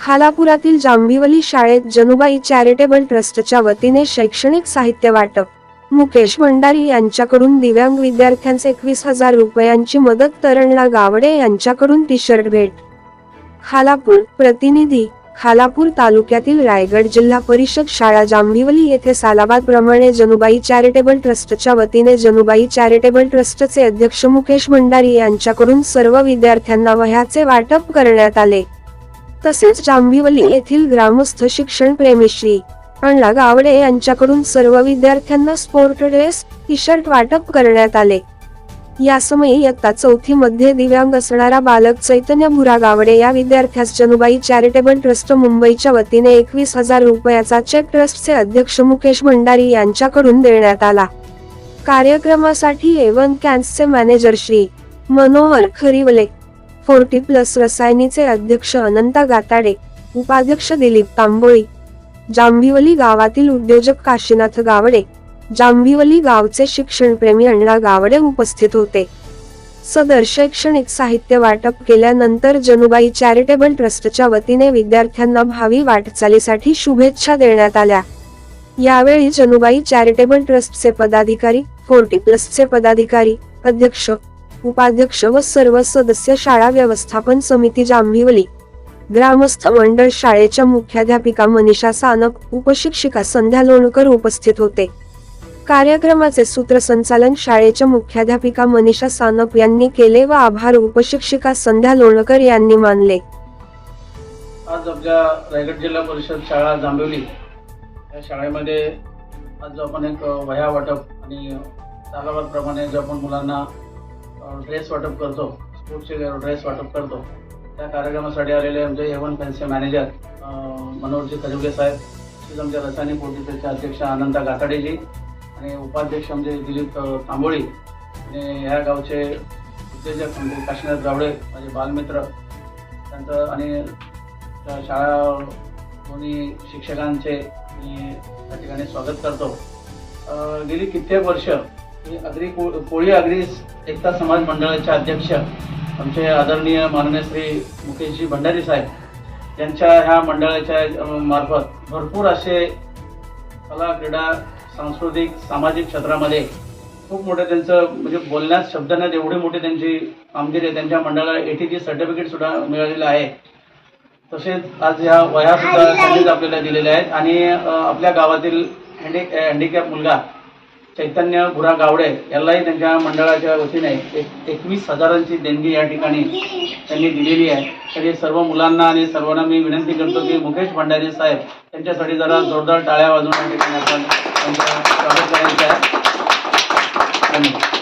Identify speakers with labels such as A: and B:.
A: खालापुरातील जांभिवली शाळेत जनुबाई चॅरिटेबल ट्रस्टच्या वतीने शैक्षणिक साहित्य वाटप. मुकेश भंडारी यांच्याकडून दिव्यांग विद्यार्थ्यांचे एकवीस हजार रुपयांची मदत तरणला गावडे यांच्याकडून टी शर्ट भेट. खालापूर प्रतिनिधी खालापूर तालुक्यातील रायगड जिल्हा परिषद शाळा जांभिवली येथे सालाबाद प्रमाणे जनुबाई चॅरिटेबल ट्रस्टच्या वतीने जनुबाई चॅरिटेबल ट्रस्टचे अध्यक्ष मुकेश भंडारी यांच्याकडून सर्व विद्यार्थ्यांना वह्याचे वाटप करण्यात आले. तसेच जांभिवली येथील ग्रामस्थ शिक्षण प्रेमीश्री अण्णा गावडे यांच्याकडून सर्व विद्यार्थ्यांना स्पोर्ट ड्रेस टी शर्ट वाटप करण्यात आले. यासमयी इयत्ता चौथी मध्ये दिव्यांग असणारा बालक चैतन्य भुरा गावडे या विद्यार्थ्यास जनुबाई चॅरिटेबल ट्रस्ट मुंबईच्या वतीने एकवीस हजार रुपयाचा चेक ट्रस्टचे अध्यक्ष मुकेश भंडारी यांच्याकडून देण्यात आला. कार्यक्रमासाठी एवन कॅन्सचे manager Shri Manohar Kharivale forty plus रसायनीचे अध्यक्ष अनंता गाताडे उपाध्यक्ष दिलीप तांबोळी जांभिवली गावातील उद्योजक काशीनाथ गावडे जांभिवली गावचे शिक्षणप्रेमी अण्णा गावडे उपस्थित होते. सदर शैक्षणिक साहित्य वाटप केल्यानंतर जनुबाई चॅरिटेबल ट्रस्टच्या वतीने विद्यार्थ्यांना भावी वाटचालीसाठी शुभेच्छा देण्यात आल्या. यावेळी जनुबाई चॅरिटेबल ट्रस्टचे पदाधिकारी फोर्टी प्लसचे पदाधिकारी अध्यक्ष उपाध्यक्ष व सर्व सदस्य शाळा व्यवस्थापन समिती जांभिवली. ग्रामस्थ मंडळ शाळेच्या मुख्याध्यापिका मनीषा सानप उपशिक्षिका संध्या लोणकर उपस्थित होते. कार्यक्रमाचे सूत्रसंचालन शाळेच्या मुख्याध्यापिका मनीषा सानप यांनी केले व आभार उपशिक्षिका संध्या लोणकर यांनी मानले.
B: आज आमच्या रायगड जिल्हा परिषद शाळा जांभिवली. या शाळेमध्ये आज आपण एक वया वाटप आणि प्रमाणे जे आपण मुलांना ड्रेस वाटप करतो. स्पोर्ट्सचे ड्रेस वाटप करतो. त्या कार्यक्रमासाठी आलेले आमचे एवन फॅन्सी मॅनेजर मनोहरजी खजुगे साहेब तसेच आमच्या रसायनिक पोलिसाचे अध्यक्ष आनंदा गाताडेजी आणि उपाध्यक्ष आमचे दिलीप तांबोळी आणि ह्या गावचे उद्योजक म्हणजे काशीनाथ गावडे माझे बालमित्र. त्यांचं आणि त्या शाळा दोन्ही शिक्षकांचे मी त्या ठिकाणी स्वागत करतो. गेली कित्येक वर्ष अग्री कोळी अग्री एकता समाज मंडळाचे अध्यक्ष आमचे आदरणीय माननीय श्री मुकेशजी भंडारी साहेब यांच्या ह्या मंडळाच्या मार्फत भरपूर असे कला क्रीडा सांस्कृतिक सामाजिक क्षेत्रामध्ये खूप मोठे त्यांचं म्हणजे बोलण्यात शब्दांना एवढी मोठी त्यांची कामगिरी आहे. त्यांच्या मंडळाला एटीची सर्टिफिकेट सुद्धा मिळालेलं आहे. तसेच आज ह्या वह्या सुद्धा त्यांनीच आपल्याला दिलेल्या आहेत. आणि आपल्या गावातील हँडी हँडिकॅप मुलगा चैतन्य बुरा गावडे यालाही त्यांच्या मंडळाच्या वतीने एक एकवीस हजारांची देणगी या ठिकाणी त्यांनी दिलेली आहे. तर हे सर्व मुलांना आणि सर्वांना मी विनंती करतो की मुकेश भंडारी साहेब त्यांच्यासाठी जरा जोरदार टाळ्या वाजवून या ठिकाणी आपण त्यांच्या स्वागत करायचं आहे. धन्यवाद.